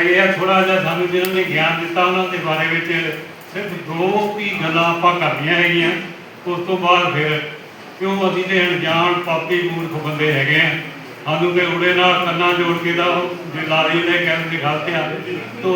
ਹੈਗੇ ਆ ਥੋੜਾ ਜਿਹਾ ਸਾਨੂੰ ਜਿਹਨਾਂ ਨੇ ਗਿਆਨ ਦਿੱਤਾ, ਉਹਨਾਂ ਦੇ ਬਾਰੇ ਵਿੱਚ ਸਿਰਫ ਦੋ ਹੀ ਗੱਲਾਂ ਆਪਾਂ ਕਰਨੀਆਂ ਹੈਗੀਆਂ। ਉਸ ਤੋਂ ਬਾਅਦ ਫਿਰ ਕਿਉਂ ਅਸੀਂ ਤੇ ਅਣਜਾਣ ਪਾਪੀ ਮੂਰਖ ਬੰਦੇ ਹੈਗੇ ਆ? ਸਾਨੂੰ ਤੇ ਉੜੇ ਨਾਲ ਕੰਨਾਂ ਜੋੜ ਕੇ ਦਾ ਜੇ ਲਾਰੀ ਨੇ ਕਹਿਣ ਦੀ ਗਲਤ ਆ। ਤੋ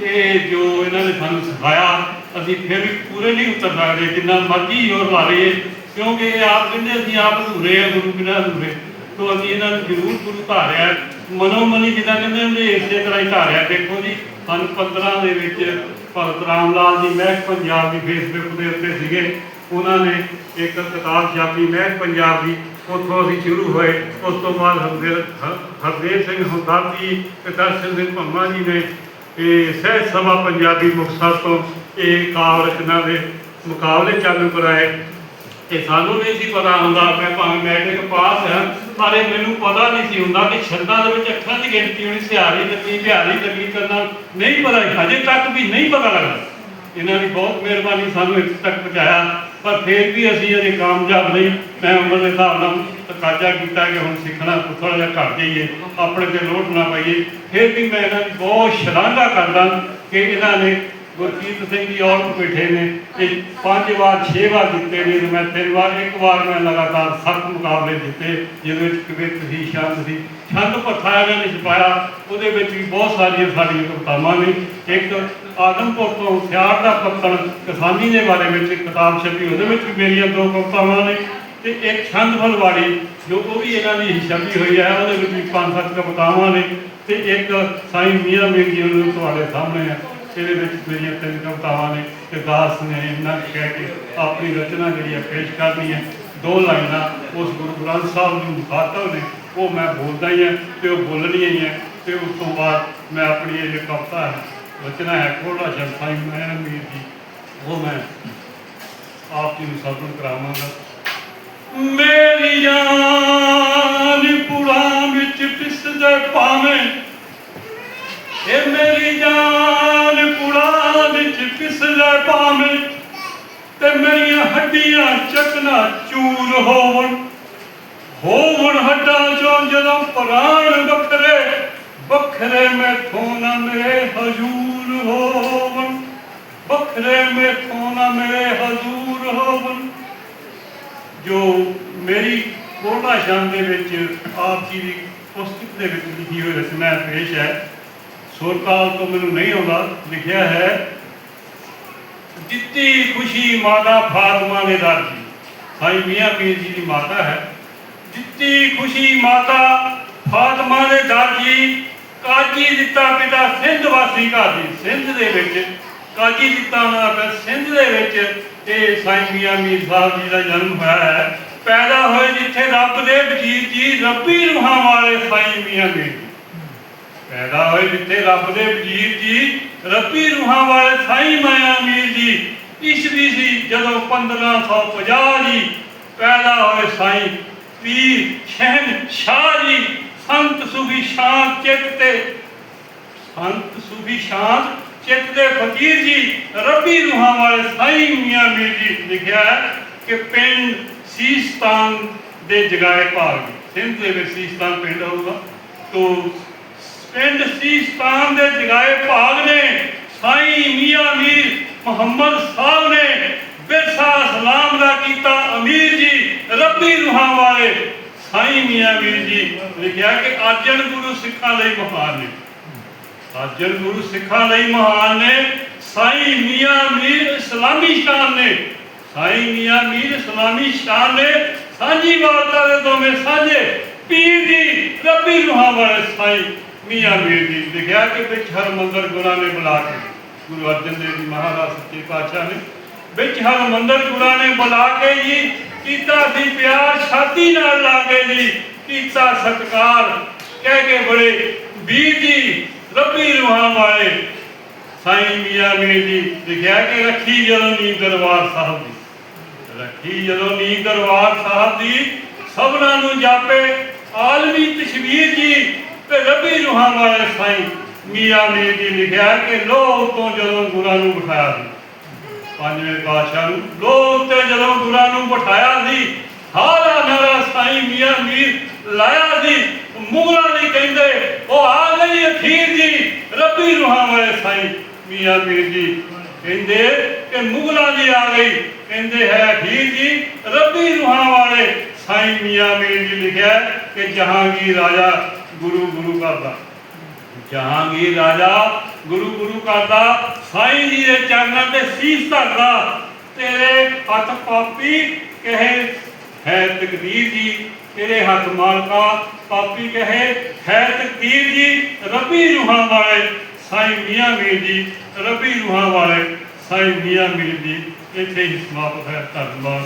ਇਹ ਜੋ ਇਹਨਾਂ ਨੇ ਸਾਨੂੰ ਸਿਖਾਇਆ, ਅਸੀਂ ਫਿਰ ਵੀ ਪੂਰੇ ਨਹੀਂ ਉਤਰ ਸਕਦੇ, ਜਿੰਨਾ ਮਰਜ਼ੀ ਹੋਰ ਲਾ ਲਈਏ, ਕਿਉਂਕਿ ਇਹ ਆਪ ਕਹਿੰਦੇ ਅਸੀਂ ਆਪ ਅਧੂਰੇ ਆ, ਗੁਰੂ ਬਿਨਾਂ ਅਧੂਰੇ। ਤੋ ਅਸੀਂ ਇਹਨਾਂ ਨੂੰ ਜ਼ਰੂਰ ਗੁਰੂ ਧਾਰਿਆ ਮਨੋਮਨੀ ਜਿੱਦਾਂ ਕਹਿੰਦੇ ਹੁੰਦੇ, ਇਸੇ ਤਰ੍ਹਾਂ ਹੀ ਧਾਰਿਆ ਦੇਖੋ ਜੀ, ਸਾਨੂੰ 15 ਦੇ ਵਿੱਚ ਭਗਤ ਰਾਮ ਲਾਲ ਜੀ ਮਹਿਕ ਪੰਜਾਬ ਦੀ ਫੇਸਬੁੱਕ ਦੇ ਉੱਤੇ ਸੀਗੇ। ਉਹਨਾਂ ਨੇ ਇੱਕ ਕਿਤਾਬ ਛਾਪੀ, ਮਹਿਕ ਪੰਜਾਬ ਦੀ। ਉੱਥੋਂ ਅਸੀਂ ਸ਼ੁਰੂ ਹੋਏ। ਉਸ ਤੋਂ ਬਾਅਦ ਹਰਦੇਵ ਹ- ਹਰਦੇਵ ਸਿੰਘ ਹੁੰਦਾਰ ਜੀ ਤੇ ਦਰਸ਼ਨ ਸਿੰਘ ਭੰਮਾ ਜੀ ਨੇ ਇਹ ਸਹਿਜ ਸਭਾ ਪੰਜਾਬੀ ਮੁਕਤਸਰ ਤੋਂ ਇਹ ਕਾਵਿ ਰਚਨਾ ਦੇ ਮੁਕਾਬਲੇ ਚਾਲੂ ਕਰਾਏ। ਤੇ ਸਾਨੂੰ ਨਹੀਂ ਸੀ ਪਤਾ ਹੁੰਦਾ ਮੈਂ ਭਾਵੇਂ ਮੈਟ੍ਰਿਕ ਪਾਸ ਹਾਂ ਪਰ ਇਹ ਮੈਨੂੰ ਪਤਾ ਨਹੀਂ ਸੀ ਹੁੰਦਾ ਕਿ ਛੰਦਾਂ ਦੇ ਵਿੱਚ ਅੱਖਾਂ ਦੀ ਗਿਣਤੀ ਹੋਣੀ, ਸਿਹਾਰੀ ਲੱਗੀ, ਬਿਹਾਰੀ ਲੱਗੀ ਕਰਨਾ ਨਹੀਂ ਪਤਾ ਹਜੇ ਤੱਕ ਵੀ ਨਹੀਂ ਪਤਾ ਲੱਗਦਾ। ਇਹਨਾਂ ਦੀ ਬਹੁਤ ਮਿਹਰਬਾਨੀ ਸਾਨੂੰ ਇੱਥੇ ਤੱਕ ਪਹੁੰਚਾਇਆ, ਪਰ ਫਿਰ ਵੀ ਅਸੀਂ ਅਜੇ ਕਾਮਯਾਬ ਨਹੀਂ। ਮੈਂ ਉਮਰ ਦੇ ਹਿਸਾਬ ਨਾਲ ਤਕਾਜ਼ਾ ਕੀਤਾ ਕਿ ਹੁਣ ਸਿੱਖਣਾ ਥੋੜਾ ਜਿਹਾ ਘੱਟ ਜਾਈਏ, ਆਪਣੇ ਤੇ ਲੋਟ ਨਾ ਪਾਈਏ। ਫਿਰ ਵੀ ਮੈਂ ਇਹਨਾਂ ਦੀ ਬਹੁਤ ਸ਼ਲਾਘਾ ਕਰਦਾ ਕਿ ਇਹਨਾਂ ਨੇ ਗੁਰਜੀਤ ਸਿੰਘ ਜੀ ਔਰਤ ਬੈਠੇ ਨੇ, ਇਹ ਪੰਜ ਵਾਰ, ਛੇ ਵਾਰ ਜਿੱਤੇ ਨੇ ਮੈਂ ਤਿੰਨ ਵਾਰ, ਇੱਕ ਵਾਰ ਮੈਂ ਲਗਾਤਾਰ ਸੱਤ ਮੁਕਾਬਲੇ ਜਿੱਤੇ ਜਿਹਦੇ ਵਿੱਚ ਕਵਿਤ ਸੀ ਛੰਦ ਸੀ ਛੰਦ ਭੱਥਾ ਇਹਨਾਂ ਨੇ ਛਪਾਇਆ, ਉਹਦੇ ਵਿੱਚ ਵੀ ਬਹੁਤ ਸਾਰੀਆਂ ਸਾਡੀਆਂ ਕਵਿਤਾਵਾਂ ਨੇ। ਇੱਕ ਆਦਮਪੁਰ ਤੋਂ ਸਿਆੜ ਦਾ ਪੱਤਣ ਕਿਸਾਨੀ ਦੇ ਬਾਰੇ ਵਿੱਚ ਕਿਤਾਬ ਛਪੀ, ਉਹਦੇ ਵਿੱਚ ਵੀ ਮੇਰੀਆਂ ਦੋ ਕਵਿਤਾਵਾਂ ਨੇ। ਤੇ ਇੱਕ ਛੰਦ ਫਲਵਾੜੀ, ਜੋ ਉਹ ਵੀ ਇਹਨਾਂ ਦੀ ਛਪੀ ਹੋਈ ਹੈ, ਉਹਦੇ ਵਿੱਚ ਵੀ ਪੰਜ ਸੱਤ ਕਵਿਤਾਵਾਂ ਨੇ। ਤੇ ਇੱਕ ਸਾਈਂ ਮੀਆਂ ਮੀਰ ਜੀ ਨੂੰ ਤੁਹਾਡੇ ਸਾਹਮਣੇ ਹੈ ਇਹਦੇ ਵਿੱਚ ਮੇਰੀਆਂ ਤਿੰਨ ਕਵਿਤਾਵਾਂ ਨੇ ਤੇ ਦਾਸ ਨੇ ਇਹਨਾਂ ਨੂੰ ਕਹਿ ਕੇ ਆਪਣੀ ਰਚਨਾ ਜਿਹੜੀ ਹੈ ਪੇਸ਼ ਕਰਨੀ ਹੈ। ਦੋ ਲਾਈਨਾਂ ਉਸ ਗੁਰੂ ਗ੍ਰੰਥ ਸਾਹਿਬ ਨੂੰ ਮੁਖਾਤਬ ਨੇ ਉਹ ਮੈਂ ਬੋਲਦਾ ਹੀ ਹਾਂ ਤੇ ਉਹ ਬੋਲਣੀਆਂ ਹੀ ਹੈ ਤੇ ਉਸ ਤੋਂ ਬਾਅਦ ਮੈਂ ਆਪਣੀ ਇਹ ਕਵਿਤਾ ਹੈ, ਰਚਨਾ ਹੈ ਕੋੜਾ ਸ਼ਬਦ ਸਾਈਂ ਮੀਰ ਜੀ, ਉਹ ਮੈਂ ਆਪ ਜੀ ਨੂੰ ਸਰਵਣ ਕਰਾਵਾਂਗਾ। ਮੇਰੀ ਜਾਨ ਪੁਰਾਂ ਵਿੱਚ ਪਿਸਦੇ ਪਾਵੇਂ ਇਹ ਮੇਰੀ ਜਾਨ ਪੁਰਾਂ ਵਿੱਚ ਪਿਸਦੇ ਪਾਵੇਂ ਤੇ ਮੇਰੀਆਂ ਹੱਡੀਆਂ ਚਕਨਾ ਚੂਰ ਹੋਵਣ। ਹੋਵਣ ਹੱਡਾਂ ਚੋਂ ਜਦੋਂ ਪ੍ਰਾਣ ਵੱਖਰੇ ਵੱਖਰੇ ਮੈਥੋਂ ਨਾ ਮੇਰੇ ਹਜੂਰ ਹੋਵਣ। ਵੱਖਰੇ ਮੈਥੋਂ ਨਾ ਮੇਰੇ ਹਜੂਰ ਹੋਵਣ। ਜੋ ਮੇਰੀ ਕੋਟਾ ਸ਼ਾਨ ਦੇ ਵਿੱਚ ਆਪ ਜੀ ਦੀ ਪੁਸਤਕ ਦੇ ਵਿੱਚ ਲਿਖੀ ਹੋਈ ਰਚਨਾ ਪੇਸ਼ ਹੈ। ਸੁਰਕਾਲ ਤੋਂ ਮੈਨੂੰ ਨਹੀਂ ਆਉਂਦਾ, ਲਿਖਿਆ ਹੈ ਦਿੱਤੀ ਖੁਸ਼ੀ ਮਾਤਾ ਫਾਤਮਾ ਦੇ ਦਰ ਜੀ ਸਾਈ ਮੀਆਂ ਪੀਰ ਜੀ ਦੀ ਮਾਤਾ ਹੈ। ਦਿੱਤੀ ਖੁਸ਼ੀ ਮਾਤਾ ਫਾਤਮਾ ਦੇ ਦਰ ਜੀ ਕਾਜੀ ਦਿੱਤਾ ਪਿਤਾ ਸਿੰਧ ਵਾਸੀ ਕਾਜੀ ਸਿੰਧ ਦੇ ਵਿੱਚ, ਕਾਜੀ ਦਿੱਤਾ ਉਹਨਾਂ ਦਾ ਸਿੰਧ ਦੇ ਵਿੱਚ ਇਹ ਸਾਈ ਮੀਆਂ ਮੀਰ ਸਾਹਿਬ ਜੀ ਦਾ ਜਨਮ ਹੋਇਆ ਹੈ। ਪੈਦਾ ਹੋਏ ਜਿੱਥੇ ਰੱਬ ਦੇ ਵਜੀਰ ਜੀ, ਰੱਬੀ ਰੂਹਾਂ ਵਾਲੇ ਸਾਈ ਮੀਆਂ ਮੀਰ ਜੀ। ਪੈਦਾ ਹੋਏ ਜਿੱਥੇ ਰੱਬ ਦੇ ਵਜੀਰ ਜੀ ਰੱਬੀ ਰੂਹਾਂ ਵਾਲੇ ਸਾਈ ਮਾਇਆ ਮੀਰ ਜੀ, ਈਸਵੀ ਸੀ ਜਦੋਂ 1550 ਜੀ ਪੈਦਾ ਹੋਏ ਸਾਈ, ਪੀਰ ਸ਼ਹਿਨ ਸ਼ਾਹ ਜੀ ਸੰਤ ਸੁਭੀ ਸ਼ਾਂਤ ਚਿੱਤ ਤੇ, ਸੰਤ ਸੁਭੀ ਸ਼ਾਂਤ ਚਿੱਤ ਦੇ ਫਕੀਰ ਜੀ, ਰੱਬੀ ਰੂਹਾਂ ਵਾਲੇ ਸਾਈ ਮੀਆਂ ਮੀਰ ਜੀ ਲਿਖਿਆ ਹੈ ਕਿ ਪਿੰਡ ਸੀਸਤਾਨ ਦੇ ਜਗਾਏ ਭਾਗ ਸਿੰਧ ਦੇ ਵਿੱਚ ਸੀਸਤਾਨ ਪਿੰਡ ਹੋਊਗਾ, ਤੋਂ ਪਿੰਡ ਸੀਸਤਾਨ ਦੇ ਜਗਾਏ ਭਾਗ ਨੇ, ਸਾਈ ਮੀਆਂ ਮੀਰ ਮੁਹੰਮਦ ਸਾਹਿਬ ਨੇ ਬਿਰਸਾ ਸਲਾਮ ਦਾ ਕੀਤਾ ਅਮੀਰ ਜੀ, ਰੱਬੀ ਰੂਹਾਂ ਵਾਲੇ। ਸਾਈ ਮੀਆਂ ਮੀਰ ਜੀ ਲਿਖਿਆ ਕਿ ਆਜਣ ਗੁਰੂ ਸਿੱਖਾਂ ਲਈ ਮਹਾਨ ਨੇ। ਆਜਣ ਗੁਰੂ ਸਿੱਖਾਂ ਲਈ ਮਹਾਨ ਨੇ, ਸਾਈ ਮੀਆਂ ਮੀਰ ਇਸਲਾਮੀ ਸ਼ਾਨ ਨੇ। ਸਾਈ ਮੀਆਂ ਮੀਰ ਇਸਲਾਮੀ ਸ਼ਾਨ ਨੇ, ਸਾਂਝੀ ਵਾਰਤਾ ਦੇ ਦੋਵੇਂ ਸਾਂਝੇ ਪੀਰ ਜੀ, ਰੱਬੀ ਰੂਹਾਂ ਵਾਲੇ ਸਾਈ ਮੀਆਂ ਵੀਰ ਜੀ ਲਿਖਿਆ ਕਿ ਵਿੱਚ ਹਰ ਮੰਦਰ ਗੁਰਾਂ ਨੇ ਬੁਲਾ ਕੇ ਗੁਰੂ ਅਰਜਨ ਦੇਵ ਜੀ ਮਹਾਰਾਜ ਸੱਚੇ ਪਾਤਸ਼ਾਹ ਨੇ, ਵਿੱਚ ਹਰ ਮੰਦਰ ਗੁਰਾਂ ਨੇ ਬੁਲਾ ਕੇ ਜੀ, ਕੀਤਾ ਸੀ ਪਿਆਰ ਛਾਤੀ ਨਾਲ ਲਾਗੇ ਜੀ, ਕੀਤਾ ਸਤਕਾਰ। ਕਹਿ ਕੇ ਬੜੇ ਵੀਰ ਜੀ, ਰੱਬੀ ਰੂਹਾਂ ਵਾਲੇ। ਸਾਈਂ ਮੀਆਂ ਮੀਰ ਜੀ ਲਿਖਿਆ ਕਿ ਰੱਖੀ ਜਦੋਂ ਨੀ ਦਰਬਾਰ ਸਾਹਿਬ ਦੀ। ਰੱਖੀ ਜਦੋਂ ਨੀ ਦਰਬਾਰ ਸਾਹਿਬ ਦੀ, ਸਭਨਾਂ ਨੂੰ ਜਾਪੇ, ਆਲਮੀ ਤਸ਼ਵੀਰ ਜੀ ਤੇ ਰੱਬੀ ਰੂਹਾਂ ਵਾਲੇ ਸਾਈਂ ਮੀਆਂ ਮੀਰ ਜੀ ਲਿਖਿਆ ਕਿ ਲੋਹ ਤੋਂ ਜਦੋਂ ਗੁਰਾਂ ਨੂੰ ਬਿਠਾਇਆ ਸੀ। ਪੰਜਵੇਂ ਪਾਤਸ਼ਾਹ ਨੂੰ ਲੋਹ ਤੇ ਜਦੋਂ ਗੁਰਾਂ ਨੂੰ ਬਿਠਾਇਆ ਸੀ, ਹਾਰਾ ਨਾਰਾ ਸਾਈਂ ਮੀਆਂ ਮੀਰ ਲਾਇਆ ਸੀ। ਮੁਗਲਾਂ ਨਹੀਂ ਕਹਿੰਦੇ, ਉਹ ਆ ਗਈ ਅਖੀਰ ਜੀ। ਰੱਬੀ ਰੂਹਾਂ ਵਾਲੇ ਸਾਈਂ ਮੀਆਂ ਮੀਰ ਜੀ ਕਹਿੰਦੇ ਕਿ ਮੁਗਲਾਂ ਦੀ ਆ ਗਈ। ਕਹਿੰਦੇ ਹੈ ਠੀਕ ਜੀ ਰੱਬੀ ਰੂਹਾਂ ਵਾਲੇ ਸਾਈਂ ਮੀਆਂ ਮੀਰ ਜੀ ਲਿਖਿਆ ਕਿ ਜਹਾਂਗੀਰ ਰਾਜਾ ਗੁਰੂ ਗੁਰੂ ਕਰਦਾ ਜਹਾਂਗੀਰ ਰਾਜਾ ਗੁਰੂ ਗੁਰੂ ਕਰਦਾ ਸਾਈਂ ਜੀ ਦੇ ਚਰਨਾਂ ਤੇ ਸੀਸ ਧਰਦਾ। ਤੇਰੇ ਹੱਥ ਪਾਪੀ ਕਹੇ, ਹੈ ਤਕਦੀਰ ਜੀ, ਤੇਰੇ ਹੱਥ ਮਾਲਕਾ ਪਾਪੀ ਕਹੇ, ਹੈ ਤਕਦੀਰ ਜੀ, ਰੱਬੀ ਰੂਹਾਂ ਵਾਲੇ, ਸਾਈਂ ਮੀਆਂ ਮੀਰ ਜੀ, ਰੱਬੀ ਰੂਹਾਂ ਵਾਲੇ, ਸਾਈਂ ਮੀਆਂ ਮੀਰ ਜੀ, ਇੱਥੇ ਹੀ ਸਮਾਪਤ ਹੈ, ਧੰਨਵਾਦ।